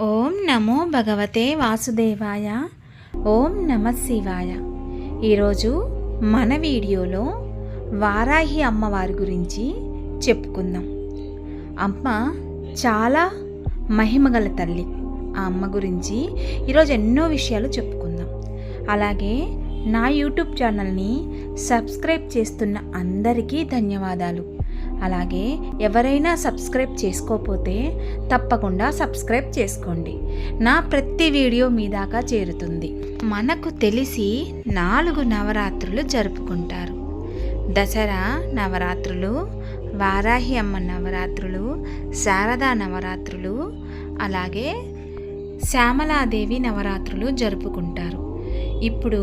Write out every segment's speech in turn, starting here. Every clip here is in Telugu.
ఓం నమో భగవతే వాసుదేవాయ. ఓం నమ శివాయ. ఈరోజు మన వీడియోలో వారాహి అమ్మవారి గురించి చెప్పుకుందాం. అమ్మ చాలా మహిమగల తల్లి. ఆ అమ్మ గురించి ఈరోజు ఎన్నో విషయాలు చెప్పుకుందాం. అలాగే నా యూట్యూబ్ ఛానల్ని సబ్స్క్రైబ్ చేస్తున్న అందరికీ ధన్యవాదాలు. అలాగే ఎవరైనా సబ్స్క్రైబ్ చేసుకోకపోతే తప్పకుండా సబ్స్క్రైబ్ చేసుకోండి. నా ప్రతి వీడియో మీ దాకా చేరుతుంది. మనకు తెలిసి నాలుగు నవరాత్రులు జరుపుకుంటారు. దసరా నవరాత్రులు వారాహి అమ్మ నవరాత్రులు శారదా నవరాత్రులు అలాగే శ్యామలాదేవి నవరాత్రులు జరుపుకుంటారు. ఇప్పుడు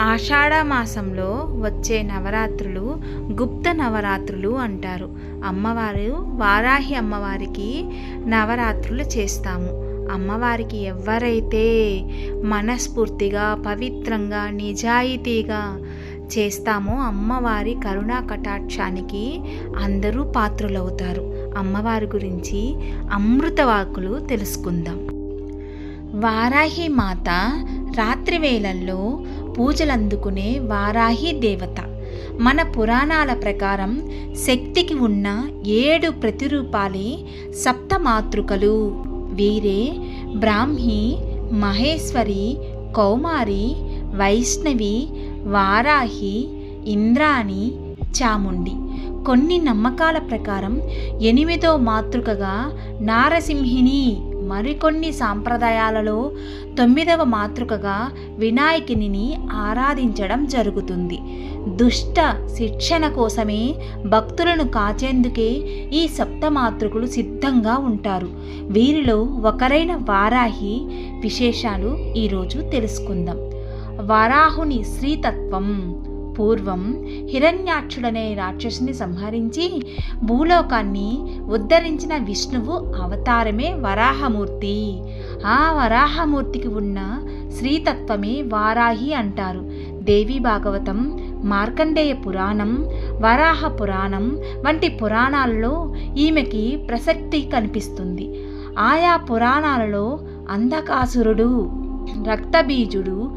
ఆషాఢ మాసంలో వచ్చే నవరాత్రులు గుప్త నవరాత్రులు అంటారు. అమ్మవారు వారాహి అమ్మవారికి నవరాత్రులు చేస్తాము. అమ్మవారికి ఎవరైతే మనస్ఫూర్తిగా పవిత్రంగా నిజాయితీగా చేస్తామో అమ్మవారి కరుణా కటాక్షానికి అందరూ పాత్రులవుతారు. అమ్మవారి గురించి అమృతవాకులు తెలుసుకుందాం. వారాహి మాత రాత్రి వేళల్లో పూజలందుకునే వారాహి దేవత. మన పురాణాల ప్రకారం శక్తికి ఉన్న ఏడు ప్రతిరూపాలే సప్తమాతృకలు. వీరే బ్రాహ్మి మహేశ్వరి కౌమారి వైష్ణవి వారాహి ఇంద్రాణి చాముండి. కొన్ని నమ్మకాల ప్రకారం ఎనిమిదో మాతృకగా నారసింహిని మరికొన్ని సాంప్రదాయాలలో తొమ్మిదవ మాతృకగా వినాయకునిని ఆరాధించడం జరుగుతుంది. దుష్ట శిక్షణ కోసమే భక్తులను కాచేందుకే ఈ సప్తమాతృకులు సిద్ధంగా ఉంటారు. వీరిలో ఒకరైన వారాహి విశేషాలు ఈరోజు తెలుసుకుందాం. వరాహుని శ్రీతత్వం పూర్వం హిరణ్యాక్షుడనే రాక్షసుని సంహరించి భూలోకాన్ని ఉద్ధరించిన విష్ణువు అవతారమే వరాహమూర్తి. ఆ వరాహమూర్తికి ఉన్న శ్రీతత్వమే వారాహి అంటారు. దేవి భాగవతం మార్కండేయ పురాణం వరాహ పురాణం వంటి పురాణాలలో ఈమెకి ప్రసక్తి కనిపిస్తుంది. ఆయా పురాణాలలో అంధకాసురుడు రక్తబీజుడు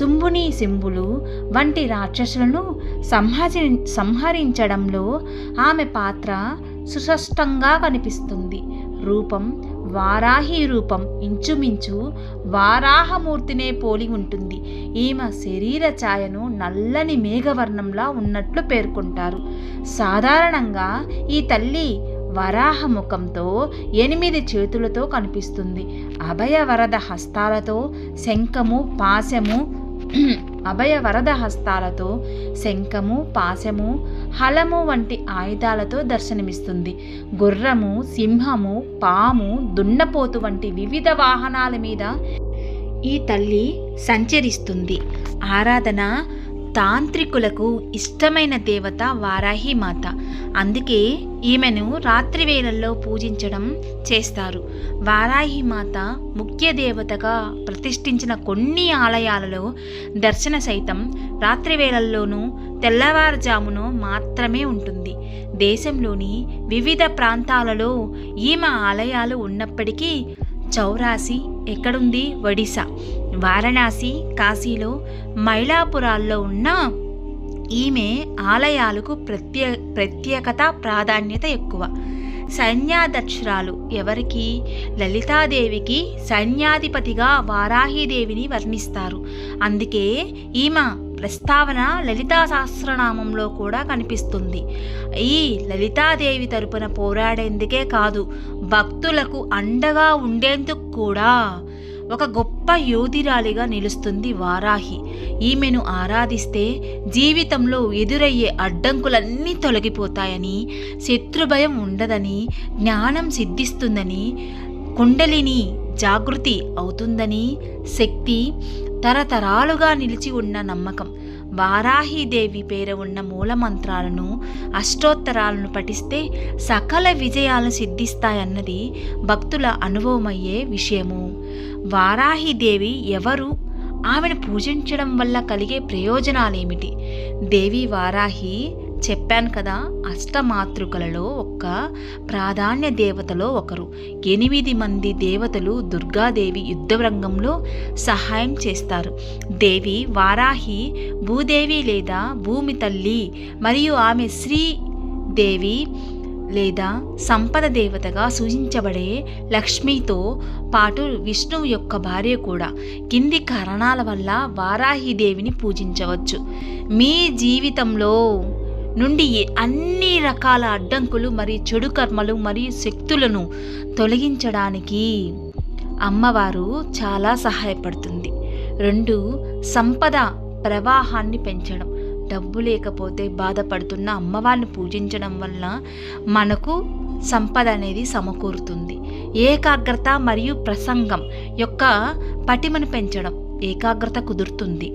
శుంభుని సింబులు వంటి రాక్షసులను సంహరి సంహరించడంలో ఆమె పాత్ర సుస్పష్టంగా కనిపిస్తుంది. రూపం వారాహి రూపం. ఇంచుమించు వారాహమూర్తినే పోలి ఉంటుంది. ఈమె శరీర ఛాయను నల్లని మేఘవర్ణంలా ఉన్నట్లు పేర్కొంటారు. సాధారణంగా ఈ తల్లి వరాహ ముఖంతో ఎనిమిది చేతులతో కనిపిస్తుంది. అభయ వరద హస్తాలతో శంఖము పాశము అభయ వరద హస్తాలతో శంఖము పాశము హలము వంటి ఆయుధాలతో దర్శనమిస్తుంది. గుర్రము సింహము పాము దున్నపోతు వంటి వివిధ వాహనాల మీద ఈ తల్లి సంచరిస్తుంది. ఆరాధన తాంత్రికులకు ఇష్టమైన దేవత వారాహి మాత. అందుకే ఈమెను రాత్రి వేళల్లో పూజించడం చేస్తారు. వారాహి మాత ముఖ్య దేవతగా ప్రతిష్ఠించిన కొన్ని ఆలయాలలో దర్శన సైతం రాత్రి వేళల్లోనూ తెల్లవారుజామును మాత్రమే ఉంటుంది. దేశంలోని వివిధ ప్రాంతాలలో ఈమె ఆలయాలు ఉన్నప్పటికీ చౌరాసి ఎక్కడుంది? ఒడిశా. వారణాసి కాశీలో మైలాపురాల్లో ఉన్న ఈమె ఆలయాలకు ప్రత్యే ప్రత్యేకత ప్రాధాన్యత ఎక్కువ. సైన్యాధ్యక్షురాలు ఎవరికి? లలితాదేవికి సైన్యాధిపతిగా వారాహిదేవిని వర్ణిస్తారు. అందుకే ఈమె ప్రస్తావన లలితా సహస్రనామంలో కూడా కనిపిస్తుంది. ఈ లలితాదేవి తరపున పోరాడేందుకే కాదు భక్తులకు అండగా ఉండేందుకు కూడా. ఒక గొప్ప యోధిరాలిగా నిలుస్తుంది వారాహి. ఈమెను ఆరాధిస్తే జీవితంలో ఎదురయ్యే అడ్డంకులన్నీ తొలగిపోతాయని శత్రుభయం ఉండదని జ్ఞానం సిద్ధిస్తుందని కుండలిని జాగృతి అవుతుందని శక్తి తరతరాలుగా నిలిచి ఉన్న నమ్మకం. వారాహీదేవి పేర ఉన్న మూలమంత్రాలను అష్టోత్తరాలను పఠిస్తే సకల విజయాలు సిద్ధిస్తాయన్నది భక్తుల అనుభవమయ్యే విషయము. వారాహిదేవి ఎవరు? ఆమెను పూజించడం వల్ల కలిగే ప్రయోజనాలేమిటి? దేవి వారాహి చెప్పాను కదా అష్టమాతృకలలో ఒక్క ప్రాధాన్య దేవతలో ఒకరు. ఎనిమిది మంది దేవతలు దుర్గాదేవి యుద్ధ రంగంలో సహాయం చేస్తారు. దేవి వారాహి భూదేవి లేదా భూమి తల్లి మరియు ఆమె శ్రీ దేవి లేదా సంపద దేవతగా సూచించబడే లక్ష్మితో పాటు విష్ణువు యొక్క భార్య కూడా కింది కారణాల వల్ల వారాహిదేవిని పూజించవచ్చు. మీ జీవితంలో నుండి అన్ని రకాల అడ్డంకులు మరియు చెడు కర్మలు మరియు శక్తులను తొలగించడానికి అమ్మవారు చాలా సహాయపడుతుంది. రెండు సంపద ప్రవాహాన్ని పెంచడం. డబ్బు లేకపోతే బాధపడుతున్న అమ్మవారిని పూజించడం వల్ల మనకు సంపద అనేది సమకూరుతుంది. ఏకాగ్రత మరియు ప్రసంగం యొక్క పటిమను పెంచడం ఏకాగ్రత కుదురుతుంది.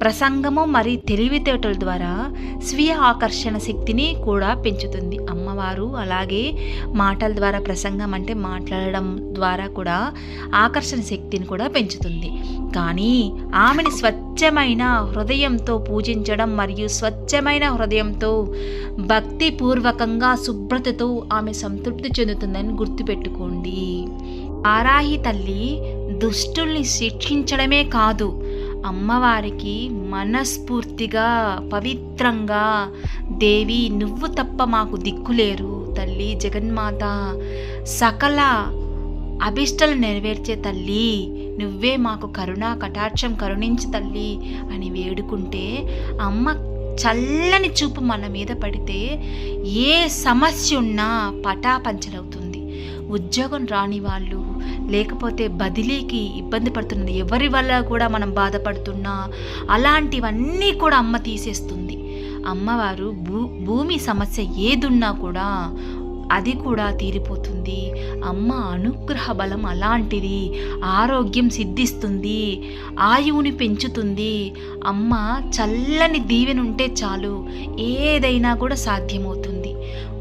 ప్రసంగము మరియు తెలివితేటల ద్వారా స్వీయ ఆకర్షణ శక్తిని కూడా పెంచుతుంది. అమ్మవారు అలాగే మాటల ద్వారా ప్రసంగం అంటే మాట్లాడడం ద్వారా కూడా ఆకర్షణ శక్తిని కూడా పెంచుతుంది. కానీ ఆమెని స్వచ్ఛమైన హృదయంతో పూజించడం మరియు స్వచ్ఛమైన హృదయంతో భక్తిపూర్వకంగా శుభ్రతతో ఆమె సంతృప్తి చెందుతుందని గుర్తుపెట్టుకోండి. ఆరాహి తల్లి దుష్టుల్ని శిక్షించడమే కాదు అమ్మవారికి మనస్ఫూర్తిగా పవిత్రంగా దేవి నువ్వు తప్ప మాకు దిక్కులేరు తల్లి జగన్మాత. సకల అభిష్టలు నెరవేర్చే తల్లి నువ్వే మాకు కరుణా కటాక్షం కరుణించి తల్లి అని వేడుకుంటే అమ్మ చల్లని చూపు మన మీద పడితే ఏ సమస్య ఉన్నా పటాపంచలవుతుంది. ఉద్యోగం రాని వాళ్ళు లేకపోతే బదిలీకి ఇబ్బంది పడుతున్నది ఎవరి వల్ల కూడా మనం బాధపడుతున్నా అలాంటివన్నీ కూడా అమ్మ తీసేస్తుంది. అమ్మవారు భూ భూమి సమస్య ఏదున్నా కూడా అది కూడా తీరిపోతుంది. అమ్మ అనుగ్రహ బలం అలాంటిది ఆరోగ్యం సిద్ధిస్తుంది ఆయువుని పెంచుతుంది. అమ్మ చల్లని దీవెనుంటే చాలు ఏదైనా కూడా సాధ్యమవుతుంది.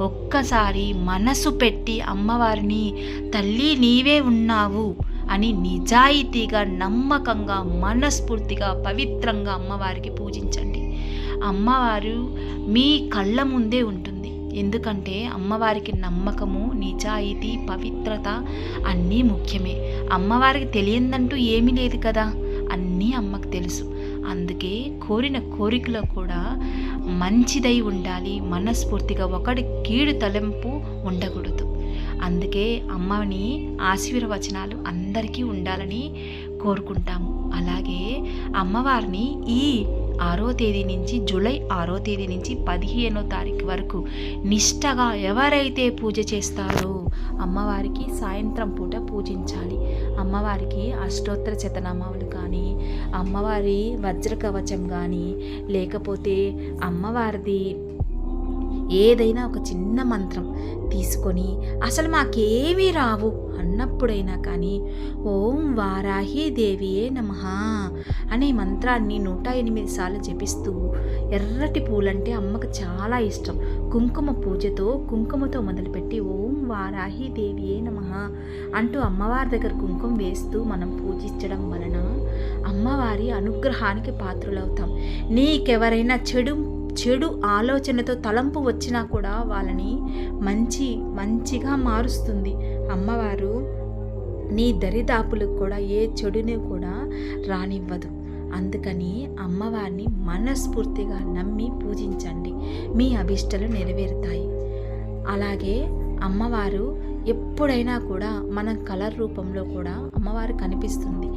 ఒక్కసారి మనసు పెట్టి అమ్మవారిని తల్లి నీవే ఉన్నావు అని నిజాయితీగా నమ్మకంగా మనస్ఫూర్తిగా పవిత్రంగా అమ్మవారికి పూజించండి. అమ్మవారు మీ కళ్ళ ముందే ఉంటుంది. ఎందుకంటే అమ్మవారికి నమ్మకము నిజాయితీ పవిత్రత అన్నీ ముఖ్యమే. అమ్మవారికి తెలియందంటూ ఏమీ లేదు కదా? అన్నీ అమ్మకు తెలుసు. అందుకే కోరిన కోరికలో కూడా మంచిదై ఉండాలి మనస్ఫూర్తిగా ఒకటి కీడు తలెంపు ఉండకూడదు. అందుకే అమ్మని ఆశీర్వచనాలు అందరికీ ఉండాలని కోరుకుంటాము. అలాగే అమ్మవారిని ఈ ఆరో తేదీ నుంచి జూలై ఆరో తేదీ నుంచి పదిహేనో తారీఖు వరకు నిష్టగా ఎవరైతే పూజ చేస్తారో అమ్మవారికి సాయంత్రం పూట పూజించాలి. అమ్మవారికి అష్టోత్తర శతనామాలు కానీ అమ్మవారి వజ్ర కవచం కానీ లేకపోతే అమ్మవారిది ఏదైనా ఒక చిన్న మంత్రం తీసుకొని అసలు మాకేమీ రావు అన్నప్పుడైనా కానీ ఓం వారాహి దేవియే నమ అనే మంత్రాన్ని నూట ఎనిమిది సార్లు జపిస్తూ ఎర్రటి పూలంటే అమ్మకు చాలా ఇష్టం. కుంకుమ పూజతో కుంకుమతో మొదలుపెట్టి ఓం వారాహి దేవియే నమ అంటూ అమ్మవారి దగ్గర కుంకుమ వేస్తూ మనం పూజించడం వలన అమ్మవారి అనుగ్రహానికి పాత్రులవుతాం. నీకెవరైనా చెడు చెడు ఆలోచనతో తలంపు వచ్చినా కూడా వాళ్ళని మంచి మంచిగా మారుస్తుంది. అమ్మవారు నీ దరిదాపులకు కూడా ఏ చెడుని కూడా రానివ్వదు. అందుకని అమ్మవారిని మనస్ఫూర్తిగా నమ్మి పూజించండి. మీ అభిష్టలు నెరవేరుతాయి. అలాగే అమ్మవారు ఎప్పుడైనా కూడా మనం కలర్ రూపంలో కూడా అమ్మవారు కనిపిస్తుంది.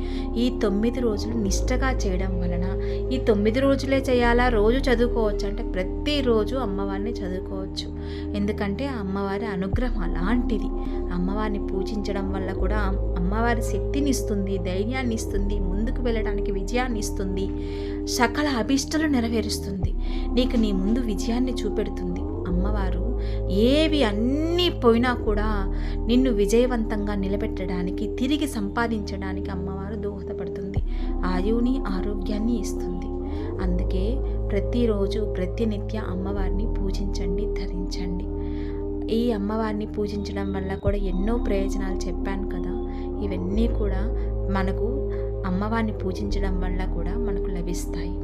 ఈ తొమ్మిది రోజులు నిష్టగా చేయడం వలన ఈ తొమ్మిది రోజులే చేయాలా? రోజు చదువుకోవచ్చు అంటే ప్రతిరోజు అమ్మవారిని చదువుకోవచ్చు. ఎందుకంటే అమ్మవారి అనుగ్రహం అలాంటిది. అమ్మవారిని పూజించడం వల్ల కూడా అమ్మవారి శక్తిని ఇస్తుంది ధైర్యాన్ని ఇస్తుంది ముందుకు వెళ్ళడానికి విజయాన్ని ఇస్తుంది సకల అభిష్టలు నెరవేరుస్తుంది. నీకు నీ ముందు విజయాన్ని చూపెడుతుంది. అమ్మవారు ఏవి అన్నీ పోయినా కూడా నిన్ను విజయవంతంగా నిలబెట్టడానికి తిరిగి సంపాదించడానికి అమ్మవారు దోహదపడుతుంది. ఆయువుని ఆరోగ్యాన్ని ఇస్తుంది. అందుకే ప్రతిరోజు ప్రతినిత్య అమ్మవారిని పూజించండి ధరించండి. ఈ అమ్మవారిని పూజించడం వల్ల కూడా ఎన్నో ప్రయోజనాలు చెప్పాను కదా. ఇవన్నీ కూడా మనకు అమ్మవారిని పూజించడం వల్ల కూడా మనకు లభిస్తాయి.